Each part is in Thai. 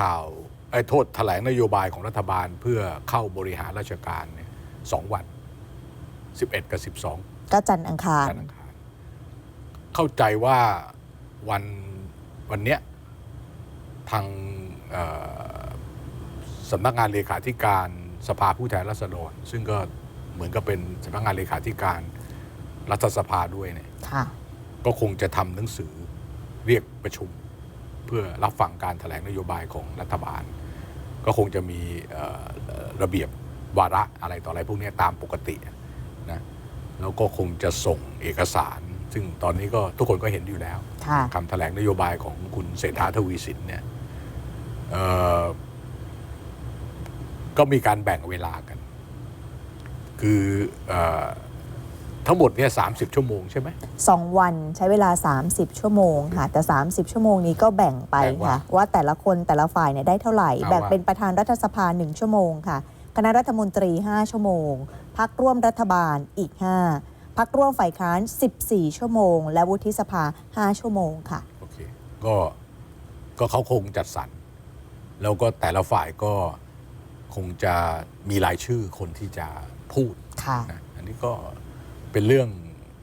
ข่าวไอ้โทษแถลงนโยบายของรัฐบาลเพื่อเข้าบริหารราชการเนี่ยสองวัน 11 กับ 12 ก็จันทร์อังคารจันทร์อังคาร เข้าใจว่าวันวันเนี้ยทางเอ่อสำนักงานเลขาธิการสภาผู้แทนราษฎร ซึ่งก็เหมือนกับเป็นสำนักงานเลขาธิการรัฐสภาด้วยเนี่ยค่ะก็คงจะทำหนังสือเรียกประชุม เพื่อรับฟังการแถลงนโยบายของรัฐบาล ก็คงจะมีเอ่อเอ่อระเบียบวาระอะไรต่ออะไรพวกเนี้ยตามปกตินะแล้วก็คงจะส่งเอกสาร ซึ่งตอนนี้ก็ทุกคนก็เห็นอยู่แล้วค่ะคำแถลงนโยบายของคุณเศรษฐาทวีสินเนี่ยเอ่อก็มีการแบ่งเวลากัน คือเออ ทั้งหมดเนี่ยสาชั่วโมงใช่ไหมสองวันใช้เวลา 30 ชั่วโมงค่ะ แต่ 30 ชั่วโมงนี้ก็แบ่งไปแบ่งว่าค่ะ ว่าแต่ละคนแต่ละฝ่ายเนี่ยได้เท่าไหร่เอาแบ่งว่าเป็นประธานรัฐสภา 1 ชั่วโมงค่ะ คณะรัฐมนตรี 5 ชั่วโมง พักร่วมรัฐบาลอีก 5 พักร่วมฝ่ายค้าน 14 ชั่วโมง และวุฒิสภา 5 ชั่วโมงค่ะโอเคก็ก็เขาคงจัดสรรแล้วก็แต่ละฝ่ายก็คงจะมีรายชื่อคนที่จะพูดค่ะนะอันนี้ก็ เป็นเรื่อง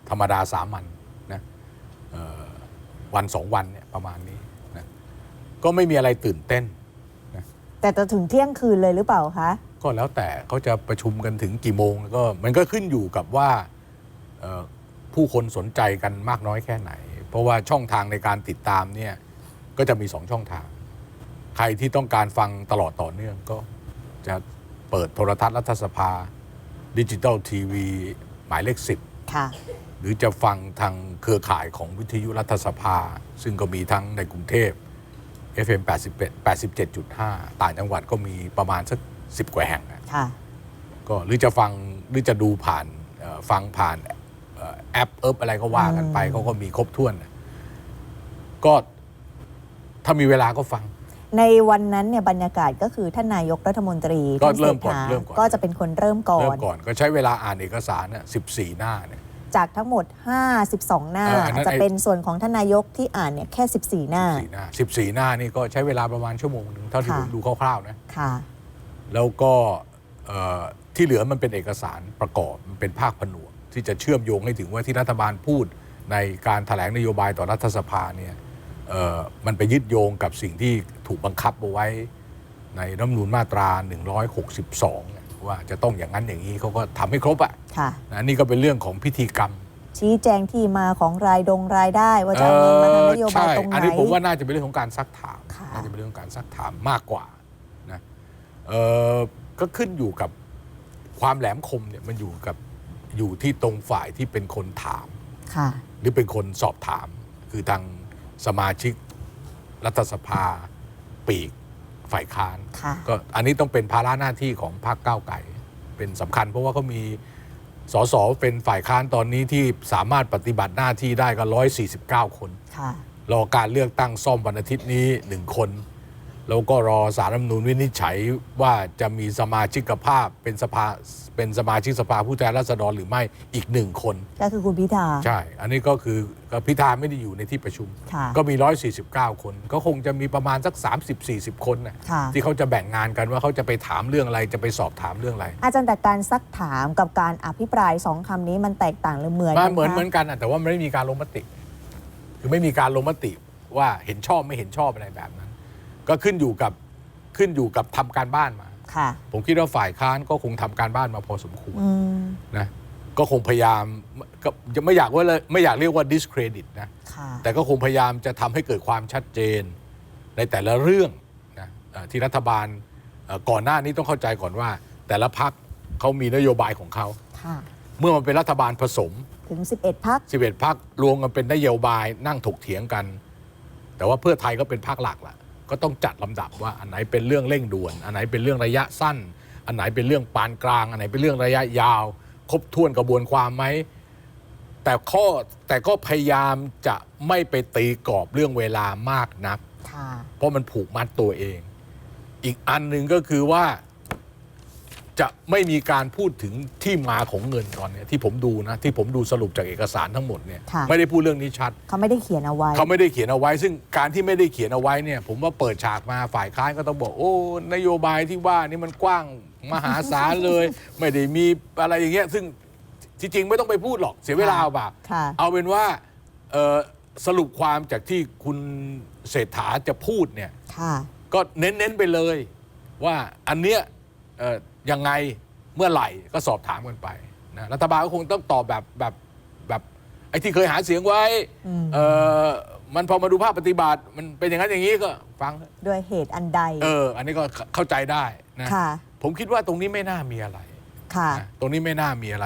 ธรรมดาสามัญนะเอ่อวันสองวันเนี่ยประมาณนี้นะก็ไม่มีอะไรตื่นเต้นแต่จะถึงเที่ยงคืนเลยหรือเปล่าคะ ก็แล้วแต่เขาจะประชุมกันถึงกี่โมงก็มันก็ขึ้นอยู่กับว่าเอ่อผู้คนสนใจกันมากน้อยแค่ไหน เพราะว่าช่องทางในการติดตามเนี่ยก็จะมีสองช่องทาง ใครที่ต้องการฟังตลอดต่อเนื่องก็จะเปิดโทรทัศน์รัฐสภาดิจิตอลทีวี หมายเลขสิบค่ะหรือจะฟังทางเครือข่ายของวิทยุรัฐสภา ซึ่งก็มีทั้งในกรุงเทพ FM 88 87.5 ต่างจังหวัดก็มีประมาณสัก 10 กว่าแห่งอะค่ะก็หรือจะฟังหรือจะดูผ่านเอ่อฟังผ่านเอ่อแอปเอิบอะไรก็ว่ากันไปอืมเขาก็มีครบถ้วนนะก็ถ้ามีเวลาก็ฟัง ในวันนั้นเนี่ยบรรยากาศก็คือท่านนายกรัฐมนตรีก็ท่านเริ่มก่อนศษฐาเริ่มก่อน ก็จะเป็นคนเริ่มก่อเริ่นมก่อนก็ใช้เวลาอ่านเอกสารน่ะ14 หน้าเนี่ยจากทั้งหมด 52 หน้าเอออันนั้นจะไอ้เป็นส่วนของท่านนายกที่อ่านเนี่ยแค่ 14 หน้า 14 หน้า 14 หน้านี่ก็ใช้เวลาประมาณชั่วโมงหนึ่งเท่าที่ค่ะผมดูคร่าวๆนะค่ะ แล้วก็เอ่อที่เหลือมันเป็นเอกสารประกอบมันเป็นภาคผนวกที่จะเชื่อมโยงให้ถึงว่าที่รัฐบาลพูดในการถแถลงนโยบายต่อรัฐสภาเนี่ยเอ่อ มันไปยึดโยงกับสิ่งที่ถูกบังคับเอาไว้ ในรัฐธรรมนูญมาตรา 162เนี่ยว่าจะต้องอย่างนั้นอย่างนี้เขาก็ทำให้ครบอะค่ะนะนี่ก็เป็นเรื่องของพิธีกรรม ชี้แจงที่มาของรายดงรายได้ ว่าจะเอาเงินมาทำนโยบายใช่ตรงไหนอันนี้ผมว่าน่าจะเป็นเรื่องของการซักถามค่ะน่าจะเป็นเรื่องของการซักถามมากกว่านะเออก็ขึ้นอยู่กับความแหลมคมเนี่ยมันอยู่กับอยู่ที่ตรงฝ่ายที่เป็นคนถามค่ะหรือเป็นคนสอบถามคือทาง สมาชิกรัฐสภาปีกฝ่ายค้าน ค่ะ ก็อันนี้ต้องเป็นภาระหน้าที่ของพรรคก้าวไกลเป็นสำคัญ เพราะว่าเขามีสสเป็นฝ่ายค้านตอนนี้ที่สามารถปฏิบัติหน้าที่ได้ก็149 คน ค่ะ รอการเลือกตั้งซ่อมวันอาทิตย์นี้หนึ่งคน แล้วก็รอสารรัฐธรรมนูญวินิจฉัยว่าจะมีสมาชิกภาพเป็นสภาเป็นสมาชิกสภาผู้แทนราษฎรหรือไม่อีกหนึ่งคนก็คือคุณพิธาใช่ อันนี้ก็คือก็พิธาไม่ได้อยู่ในที่ประชุมค่ะก็มี 149 คน ก็คงจะมีประมาณสัก 30-40 คนนะค่ะที่เขาจะแบ่งงานกันว่าเขาจะไปถามเรื่องอะไรจะไปสอบถามเรื่องอะไร อาจารย์แต่การซักถามกับการอภิปรายสองคำนี้มันแตกต่างหรือเหมือนมากัเหมือนคะเหมือนกันอะแต่ว่ามันไม่มีการลงมติ คือไม่มีการลงมติว่าเห็นชอบไม่เห็นชอบอะไรแบบนั้น ก็ขึ้นอยู่กับขึ้นอยู่กับทำการบ้านมา ค่ะ ผมคิดว่าฝ่ายค้านก็คงทำการบ้านมาพอสมควรอืมนะ ก็คงพยายามก็จะไม่อยากว่าเลยไม่อยากเรียกว่า discredit นะ ค่ะ แต่ก็คงพยายามจะทำให้เกิดความชัดเจนในแต่ละเรื่องนะเอ่อที่รัฐบาลเอ่อก่อนหน้านี้ต้องเข้าใจก่อนว่า แต่ละพักเขามีนโยบายของเขา ค่ะ เมื่อมันเป็นรัฐบาลผสม ถึง 11 พัก 11พักรวมกันเป็นนโยบายนั่งถกเถียงกัน แต่ว่าเพื่อไทยก็เป็นพักหลักล่ะ ก็ต้องจัดลำดับว่าอันไหนเป็นเรื่องเร่งด่วน อันไหนเป็นเรื่องระยะสั้น อันไหนเป็นเรื่องปานกลาง อันไหนเป็นเรื่องระยะยาว ครบถ้วนกระบวนความไหมแต่ข้อแต่ก็พยายามจะไม่ไปตีกรอบเรื่องเวลามากนักค่ะเพราะมันผูกมัดตัวเอง อีกอันหนึ่งก็คือว่า จะไม่มีการพูดถึงที่มาของเงินตอนเนี้ยที่ผมดูนะที่ผมดูสรุปจากเอกสารทั้งหมดเนี่ยค่ะ ไม่ได้พูดเรื่องนี้ชัด เขาไม่ได้เขียนเอาไว้ เขาไม่ได้เขียนเอาไว้ ซึ่งการที่ไม่ได้เขียนเอาไว้เนี่ยผมว่าเปิดฉากมาฝ่ายค้านก็ต้องบอก โอ้นโยบายที่ว่านี่มันกว้างมหาศาลเลย ไม่ได้มีอะไรอย่างเงี้ยซึ่งที่จริงไม่ต้องไปพูดหรอกเสียเวลาเปล่าค่ะ เอาเป็นว่าเอ่อสรุปความจากที่คุณเศรษฐาจะพูดเนี่ย ค่ะ ก็เน้น ๆ ไปเลย ว่าอันเนี้ยเอ่อ ยังไงเมื่อไหร่ก็สอบถามกันไปนะรัฐบาลก็คงต้องตอบแบบแบบแบบไอ้ที่เคยหาเสียงไว้อืมเออมันพอมาดูภาพปฏิบัติ มันเป็นอย่างนั้นอย่างนี้ก็ฟังด้วยเหตุอันใด เออ อันนี้ก็เข้าใจได้นะค่ะผมคิดว่าตรงนี้ไม่น่ามีอะไรค่ะนะตรงนี้ไม่น่ามีอะไร